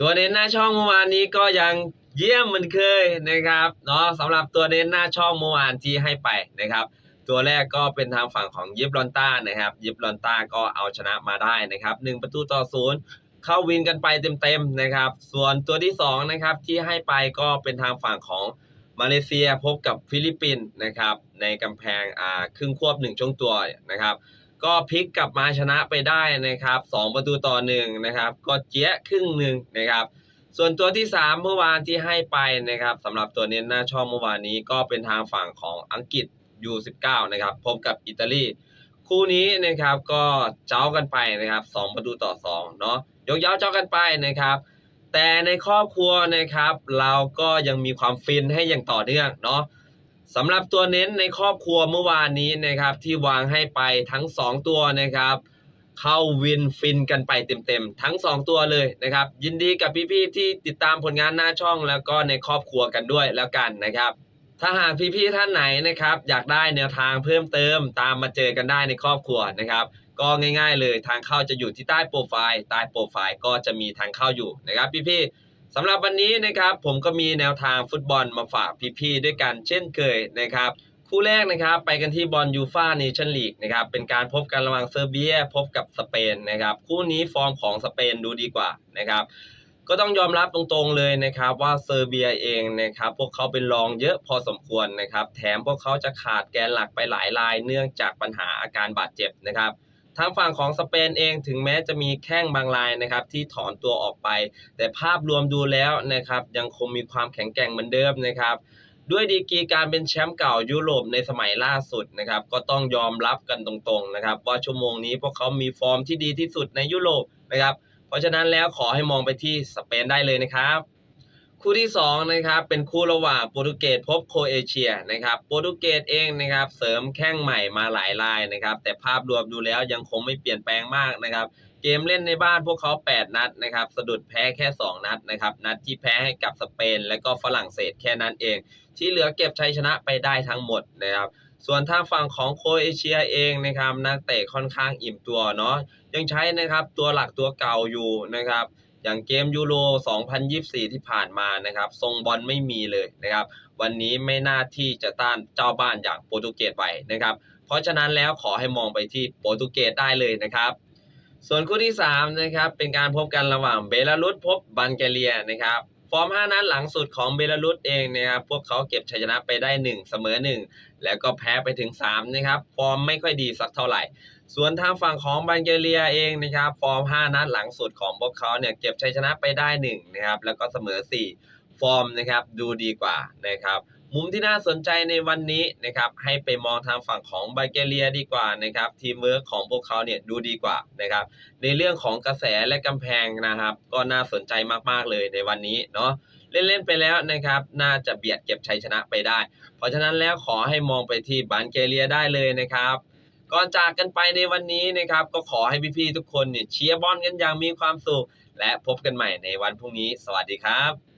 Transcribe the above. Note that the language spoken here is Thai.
ตัวเน้นหน้าช่องเมื่อวานนี้ก็ยังเยี่ยมเหมือนเคยนะครับเนาะสำหรับตัวเน้นหน้าช่องเมื่อวานที่ให้ไปนะครับ ตัวแรกก็เป็นทางฝั่งของยิปลอนต้านะครับ ยิปลอนต้าก็เอาชนะมาได้นะครับหนึ่งประตูต่อศูนย์เข้าวินกันไปเต็มๆนะครับ ส่วนตัวที่สองนะครับที่ให้ไปก็เป็นทางฝั่งของมาเลเซียพบกับฟิลิปปินส์นะครับในกำแพงอ่าครึ่งควบหนึ่งช่วงตัวนะครับ ก็พลิกกลับมาชนะไปได้นะครับสองประตูต่อหนึ่งนะครับ ก็เจี๊ยครึ่งหนึ่งนะครับ ส่วนตัวที่ 3 เมื่อวานที่ให้ไปนะครับสำหรับตัวเน้นหน้าช่องเมื่อวานนี้ก็เป็นทางฝั่งของอังกฤษ U19 นะครับ พบกับอิตาลี คู่นี้นะครับก็เจ้ากันไปนะครับ 2 ประตูต่อ2เนาะยกย้าเจ้ากันไปนะครับแต่ในครอบครัวนะครับ เราก็ยังมีความฟินให้อย่างต่อเนื่องเนาะ สำหรับตัวเน้นในครอบครัวเมื่อวานนี้นะครับที่วางให้ไปทั้ง 2 ตัวนะครับ เข้าวินฟินกันไปเต็มๆทั้ง 2 ตัวเลยนะครับ ยินดีกับพี่ๆที่ติดตามผลงานหน้าช่องแล้วก็ในครอบครัวกันด้วยแล้วกันนะครับ ถ้าหากพี่ๆท่านไหนนะครับ อยากได้แนวทางเพิ่มเติม ตามมาเจอกันได้ในครอบครัวนะครับ ก็ง่าย ๆ เลยทางเข้าจะอยู่ที่ใต้โปรไฟล์ใต้โปรไฟล์ก็จะมีทางเข้าอยู่นะครับ พี่ๆ สำหรับวันนี้นะครับผมก็มีแนวทางฟุตบอลมาฝากพี่ๆด้วยกันเช่นเคยนะครับคู่แรกนะครับไปกันที่บอลยูฟาเนชั่นลีกนะครับเป็นการพบกันระหว่างเซอร์เบีย พบกับสเปนนะครับคู่นี้ฟอร์มของสเปนดูดีกว่านะครับก็ต้องยอมรับตรงๆเลยนะครับว่าเซอร์เบียเองนะครับพวกเขาเป็นรองเยอะพอสมควรนะครับแถมพวกเขาจะขาดแกนหลักไปหลายรายเนื่องจากปัญหาอาการบาดเจ็บนะครับ ทางฝั่งของสเปนเองถึงแม้จะมีแข้งบางรายนะครับที่ถอนตัวออกไป แต่ภาพรวมดูแล้วนะครับยังคงมีความแข็งแกร่งเหมือนเดิมนะครับด้วยดีกรีการเป็นแชมป์เก่ายุโรปในสมัยล่าสุดนะครับก็ต้องยอมรับกันตรงๆนะครับว่าชั่วโมงนี้พวกเขามีฟอร์มที่ดีที่สุดในยุโรปนะครับเพราะฉะนั้นแล้วขอให้มองไปที่สเปนได้เลยนะครับ คู่ที่2นะครับเป็นคู่ระหว่างโปรตุเกสพบโคเอเชียนะครับโปรตุเกสเองนะครับเสริมแข้งใหม่มาหลายรายนะครับแต่ภาพรวมดูแล้วยังคงไม่เปลี่ยนแปลงมากนะครับเกมเล่นในบ้านพวกเขา 8 นัดนะครับสะดุดแพ้แค่ 2 นัดนะครับนัดที่แพ้ให้กับสเปน และก็ฝรั่งเศสแค่นั้นเอง ที่เหลือเก็บชัยชนะไปได้ทั้งหมดนะครับส่วนทางฝั่งของโคเอเชียเองนะครับนักเตะค่อนข้างอิ่มตัวเนาะยังใช้นะครับตัวหลักตัวเก่าอยู่นะครับ อย่างเกมยูโร 2024 ที่ผ่านมานะครับ ทรงบอลไม่มีเลยนะครับ วันนี้ไม่น่าที่จะต้านเจ้าบ้านอย่างโปรตุเกสไหวนะครับ เพราะฉะนั้นแล้วขอให้มองไปที่โปรตุเกสได้เลยนะครับ ส่วนคู่ที่3นะครับเป็นการพบกันระหว่างเบลารุสพบบัลแกเรียนะครับ อร์ม 5 นัดหลังสุดของเบลารุสเองนะครับ พวกเขาเก็บชัยชนะไปได้ 1 เสมอ 1 แล้วก็แพ้ไปถึง 3 นะครับ ฟอร์มไม่ค่อยดีสักเท่าไหร่ ส่วนทางฝั่งของบัลแกเรียเองนะครับ ฟอร์ม 5 นัดหลังสุดของพวกเขาเนี่ยเก็บชัยชนะไปได้ 1 นะครับ แล้วก็เสมอ 4 ฟอร์มนะครับดูดีกว่านะครับ มุมที่น่าสนใจในวันนี้นะครับให้ไปมองทางฝั่งของบัลแกเรียดีกว่านะครับทีมเวิร์กของพวกเขาเนี่ยดูดีกว่านะครับในเรื่องของกระแสและกำแพงนะครับก็น่าสนใจมากๆเลยในวันนี้เนาะเล่น ๆ ไปแล้วนะครับ น่าจะเบียดเก็บชัยชนะไปได้ เพราะฉะนั้นแล้วขอให้มองไปที่บัลแกเรียได้เลยนะครับ ก่อนจากกันไปในวันนี้นะครับ ก็ขอให้พี่ๆทุกคนเนี่ยเชียร์บอลกันอย่างมีความสุข และพบกันใหม่ในวันพรุ่งนี้ สวัสดีครับ